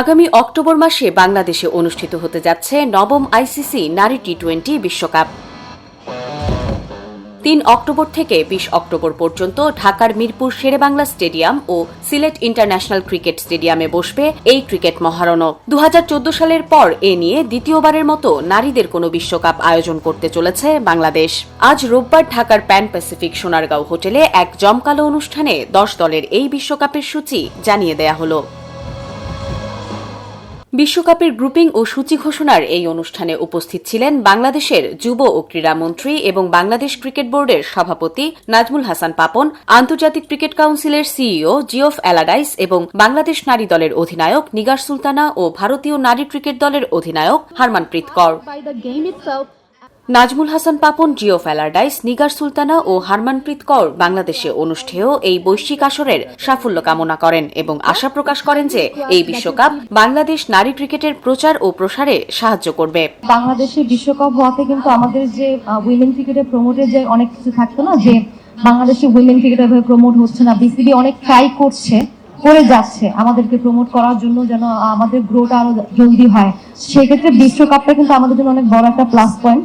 আগামী অক্টোবর মাসে বাংলাদেশে অনুষ্ঠিত হতে যাচ্ছে নবম আইসিসি নারী টি টোয়েন্টি বিশ্বকাপ। তিন অক্টোবর থেকে বিশ অক্টোবর পর্যন্ত ঢাকার মিরপুর শেরেবাংলা স্টেডিয়াম ও সিলেট ইন্টারন্যাশনাল ক্রিকেট স্টেডিয়ামে বসবে এই ক্রিকেট মহারণও দু হাজার চৌদ্দ সালের পর এ নিয়ে দ্বিতীয়বারের মতো নারীদের কোনো বিশ্বকাপ আয়োজন করতে চলেছে বাংলাদেশ। আজ রোববার ঢাকার প্যান প্যাসিফিক সোনারগাঁও হোটেলে এক জমকালো অনুষ্ঠানে দশ দলের এই বিশ্বকাপের সূচি জানিয়ে দেয়া হলো। বিশ্বকাপের গ্রুপিং ও সূচি ঘোষণার এই অনুষ্ঠানে উপস্থিত ছিলেন বাংলাদেশের যুব ও ক্রীড়া মন্ত্রী এবং বাংলাদেশ ক্রিকেট বোর্ডের সভাপতি নাজমুল হাসান পাপন, আন্তর্জাতিক ক্রিকেট কাউন্সিলের সিইও জিওফ অ্যালাডাইস এবং বাংলাদেশ নারী দলের অধিনায়ক নিগার সুলতানা ও ভারতীয় নারী ক্রিকেট দলের অধিনায়ক হারমানপ্রীত কর। নাজমুল হাসান পাপন, জিও ফ্যালারডাইস নিগার সুলতানা ও হারমানপ্রীত কৌর বাংলাদেশে অনুষ্ঠেয় এই বৈশ্বিক আসরের সাফল্য কামনা করেন এবং আশা প্রকাশ করেন যে এই বিশ্বকাপ বাংলাদেশ নারী ক্রিকেটের প্রচার ও প্রসারে সাহায্য করবে। বাংলাদেশে বিশ্বকাপ হওয়াতে কিন্তু আমাদের যে উইমেন ক্রিকেটের প্রমোটের যে অনেক কিছু থাকতো না, যে বাংলাদেশে উইমেন ক্রিকেট এভাবে প্রমোট হচ্ছে না বিসিবি অনেক ট্রাই করছে, করে যাচ্ছে আমাদেরকে প্রমোট করার জন্য যেন আমাদের গ্রোটা আরও জলদি হয়। সেক্ষেত্রে বিশ্বকাপটা কিন্তু আমাদের জন্য অনেক বড় একটা প্লাস পয়েন্ট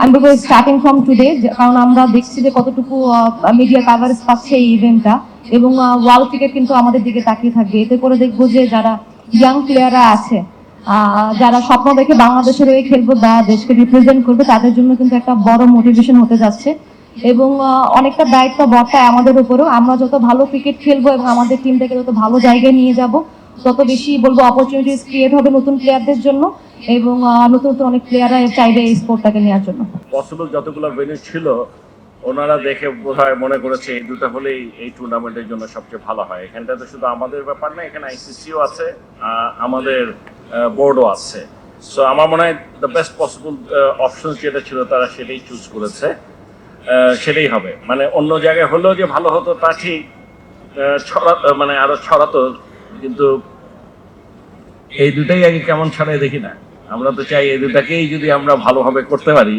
আমি বলব স্টার্টিং ফ্রম টুডে কারণ আমরা দেখছি যে কতটুকু মিডিয়া কাভারেজ পাচ্ছে এই ইভেন্টটা এবং ওয়ার্ল্ড ক্রিকেট কিন্তু আমাদের দিকে তাকিয়ে থাকবে। এতে করে দেখব যে যারা ইয়াং প্লেয়াররা আছে যারা স্বপ্ন দেখে বাংলাদেশের হয়ে খেলবে বা দেশকে রিপ্রেজেন্ট করবে, তাদের জন্য কিন্তু একটা বড় মোটিভেশন হতে যাচ্ছে। এবং অনেকটা দায়িত্ব বর্তায় আমাদের উপরেও। আমরা যত ভালো ক্রিকেট খেলব এবং আমাদের টিমটাকে যত ভালো জায়গায় নিয়ে যাব, তত বেশি বলব অপরচুনিটিস ক্রিয়েট হবে নতুন প্লেয়ারদের জন্য। এবং নতুন নতুন অনেক প্লেয়াররা চাইবে এই স্পোর্টটাকে নেওয়ার জন্য। পসিবল যতগুলো ভেন্যু ছিল, ওনারা দেখে বোধহয় মনে করেছে এই দুটো হলেই এই টুর্নামেন্টের জন্য সবচেয়ে ভালো হয়। এখানটাতে শুধু আমাদের ব্যাপার না, এখানে আইসিসিও আছে আমাদের বোর্ডও আছে। সো আমার মনে হয় দ্য বেস্ট পসিবল অপশন যেটা ছিল তারা সেটাই চুজ করেছে। সেটাই হবে। মানে অন্য জায়গায় হলেও যে ভালো হতো তা ঠিক ছড়া মানে আরও ছড়াতো, কিন্তু এই দুটাই আগে কেমন ছড়াই দেখি না। আমরা তো চাই এই দুটাকেই যদি আমরা ভালোভাবে করতে পারি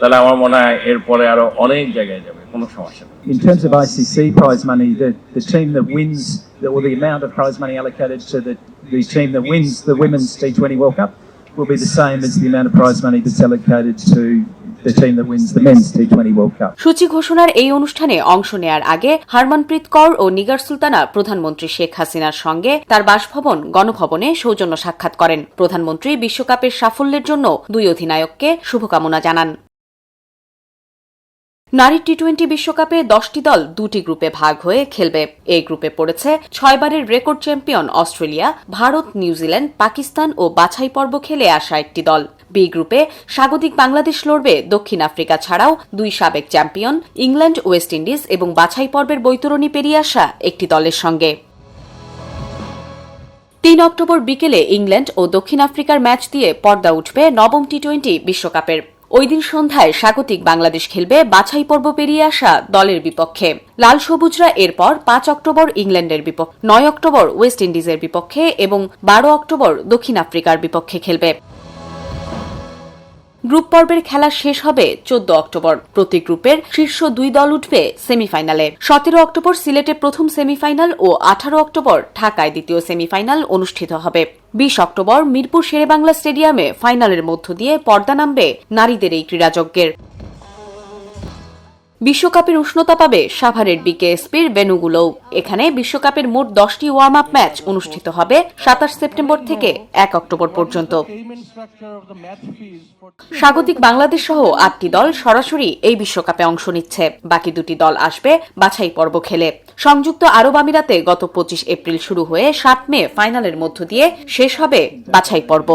তাহলে আমার মনে হয় এরপরে আরও অনেক জায়গায় যাবে কোনো সমস্যা নেই In terms of ICC prize money, the, the team that wins, the, or the amount of prize money allocated to the, the team that wins the Women's T20 World Cup will be the same as the amount of prize money that's allocated to the team that wins the Men's T20 World Cup. সূচি ঘোষণার এই অনুষ্ঠানে অংশ নেয়ার আগে হারমানপ্রীত কৌর ও নিগার সুলতানা প্রধানমন্ত্রী শেখ হাসিনার সঙ্গে তার বাসভবন গণভবনে সৌজন্য সাক্ষাৎ করেন। প্রধানমন্ত্রী বিশ্বকাপের সাফল্যের জন্য দুই অধিনায়ককে শুভকামনা জানান। নারী টি টোয়েন্টি বিশ্বকাপে দশটি দল দুটি গ্রুপে ভাগ হয়ে খেলবে। এই গ্রুপে পড়েছে ছয়বারের record champion Australia, Bharat, New Zealand, Pakistan ও বাছাই পর্ব খেলে আসা একটি দল। বি গ্রুপে স্বাগতিক বাংলাদেশ লড়বে দক্ষিণ আফ্রিকা ছাড়াও দুই সাবেক চ্যাম্পিয়ন, ইংল্যান্ড, ওয়েস্ট ইন্ডিজ এবং বাছাই পর্বের বৈতরণী পেরিয়ে আসা একটি দলের সঙ্গে। তিন অক্টোবর বিকেলে ইংল্যান্ড ও দক্ষিণ আফ্রিকার ম্যাচ দিয়ে পর্দা উঠবে নবম টি টোয়েন্টি বিশ্বকাপের। ওই দিন সন্ধ্যায় স্বাগতিক বাংলাদেশ খেলবে বাছাই পর্ব পেরিয়ে আসা দলের বিপক্ষে। লাল সবুজরা এরপর পাঁচ অক্টোবর ইংল্যান্ডের বিপক্ষে, নয় অক্টোবর ওয়েস্ট ইন্ডিজের বিপক্ষে এবং বারো অক্টোবর দক্ষিণ আফ্রিকার বিপক্ষে খেলবে। গ্রুপ পর্বের খেলা শেষ হবে চোদ্দ অক্টোবর। প্রতি গ্রুপের শীর্ষ দুই দল উঠবে সেমিফাইনালে। সতেরো অক্টোবর সিলেটে প্রথম সেমিফাইনাল ও আঠারো অক্টোবর ঢাকায় দ্বিতীয় সেমিফাইনাল অনুষ্ঠিত হবে। বিশ অক্টোবর মিরপুর শেরেবাংলা স্টেডিয়ামে ফাইনালের মধ্য দিয়ে পর্দা নামবে নারীদের এই ক্রীড়াযজ্ঞের। বিশ্বকাপের উষ্ণতা পাবে সাভারের বিকেএসপির ভেনুগুলোও এখানে বিশ্বকাপের মোট দশটি ওয়ার্ম আপ ম্যাচ অনুষ্ঠিত হবে সাতাশ সেপ্টেম্বর থেকে এক অক্টোবর পর্যন্ত। স্বাগতিক বাংলাদেশ সহ আটটি দল সরাসরি এই বিশ্বকাপে অংশ নিচ্ছে। বাকি দুটি দল আসবে বাছাই পর্ব খেলে। সংযুক্ত আরব আমিরাতে গত পঁচিশ এপ্রিল শুরু হয়ে সাত মে ফাইনালের মধ্য দিয়ে শেষ হবে বাছাই পর্ব.